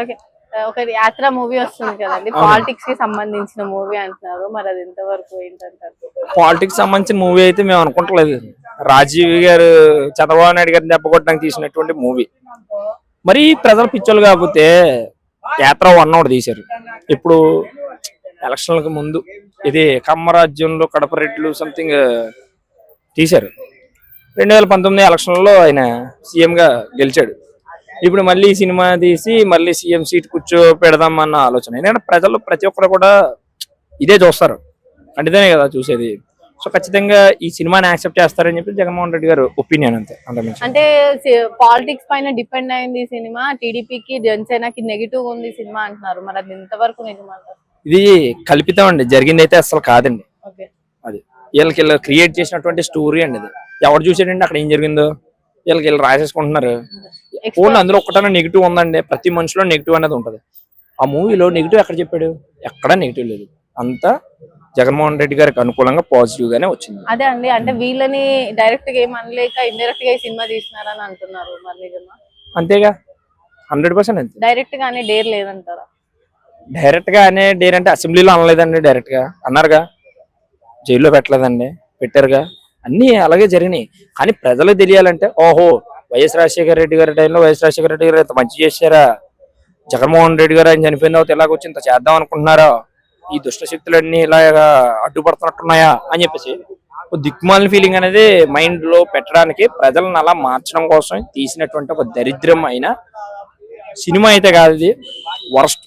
Okay. ఒక యాత్ర movie వస్తుంది కదండి. పాలిటిక్స్కి సంబంధించిన మూవీ అంటున్నారు. మరి అది ఎంతవరకు ఏంటంటారు? పాలిటిక్స్ సంబంధించిన మూవీ అయితే మేము అనుకుంటలేదు. రాజీవ్ గారు చంద్రబాబు నాయుడు గారిని దెబ్బకొట్టడానికి తీసినటువంటి మూవీ. మరి ప్రజల పిచ్చోళ్ళు కాకపోతే యాత్ర వన్ ఒకటి తీశారు. ఇప్పుడు ఎలక్షన్లకు ముందు ఇది కమ్మరాజ్యంలో కడప రెడ్లు సంథింగ్ తీశారు. రెండు వేల పంతొమ్మిది ఎలక్షన్లో ఆయన సీఎం గా గెలిచాడు. ఇప్పుడు మళ్ళీ ఈ సినిమా తీసి మళ్ళీ సీఎం సీట్ కూర్చో పెడదాం అన్న ఆలోచన. ఎందుకంటే ప్రజలు ప్రతి ఒక్కరు కూడా ఇదే చూస్తారు. అంటేనే కదా చూసేది. సో ఖచ్చితంగా ఈ సినిమాని యాక్సెప్ట్ చేస్తారని చెప్పి జగన్మోహన్ రెడ్డి గారు ఒపీనియన్ అంతే అంటే పాలిటిక్స్ పైన డిపెండ్ అయింది ఈ సినిమా. టీడీపీకి జనసేనకి నెగిటివ్ ఉంది సినిమా అంటున్నారు. మరి అది నిజమంటారు ఇది కల్పితం అండి. జరిగింది అయితే అసలు కాదండి అది వీళ్ళకి వీళ్ళు క్రియేట్ చేసినటువంటి స్టోరీ అండి ఇది. ఎవరు చూసాడండి అక్కడ ఏం జరిగిందో? వీళ్ళకి వీళ్ళు రాసేసుకుంటున్నారు. ఓన్లీ అందులో ఒక్కటనే నెగిటివ్ ఉందండి. ప్రతి మనిషిలో నెగిటివ్ అనేది ఉంటది. ఆ మూవీలో నెగిటివ్ ఎక్కడ చెప్పాడు? ఎక్కడా నెగిటివ్ లేదు. అంతా జగన్మోహన్ రెడ్డి గారికి అనుకూలంగా పాజిటివ్ గానే వచ్చింది. అదే అండి. అంటే వీళ్ళని డైరెక్ట్గా ఏం అనలేక ఇండైరెక్ట్గా ఈ సినిమా తీసినారని అంటున్నారు మరి నిజమా అంతేగా? హండ్రెడ్ పర్సెంట్ అంతే. డైరెక్ట్ గానే డేర్ లేదంటారా? డైరెక్ట్గా అనే డేర్ అంటే అసెంబ్లీలో అనలేదండి డైరెక్ట్గా. అన్నారుగా? జైల్లో పెట్టలేదండి. పెట్టారుగా? అన్ని అలాగే జరిగినాయి. కానీ ప్రజలకు తెలియాలంటే ఓహో వైఎస్ రాజశేఖర రెడ్డి గారి టైంలో వైఎస్ రాజశేఖర రెడ్డి గారు ఇంత మంచి చేశారా? జగన్మోహన్ రెడ్డి గారు ఆయన చనిపోయిన తర్వాత ఇలాగ వచ్చి ఇంత చేద్దాం అనుకుంటున్నారా? ఈ దుష్ట శక్తులన్నీ ఇలాగ అడ్డుపడుతున్నట్టున్నాయా? అని చెప్పేసి. దిక్మాలిన ఫీలింగ్ అనేది మైండ్లో పెట్టడానికి ప్రజలను అలా మార్చడం కోసం తీసినటువంటి ఒక దరిద్రం అయిన సినిమా అయితే కాదు ఇది. వరస్ట్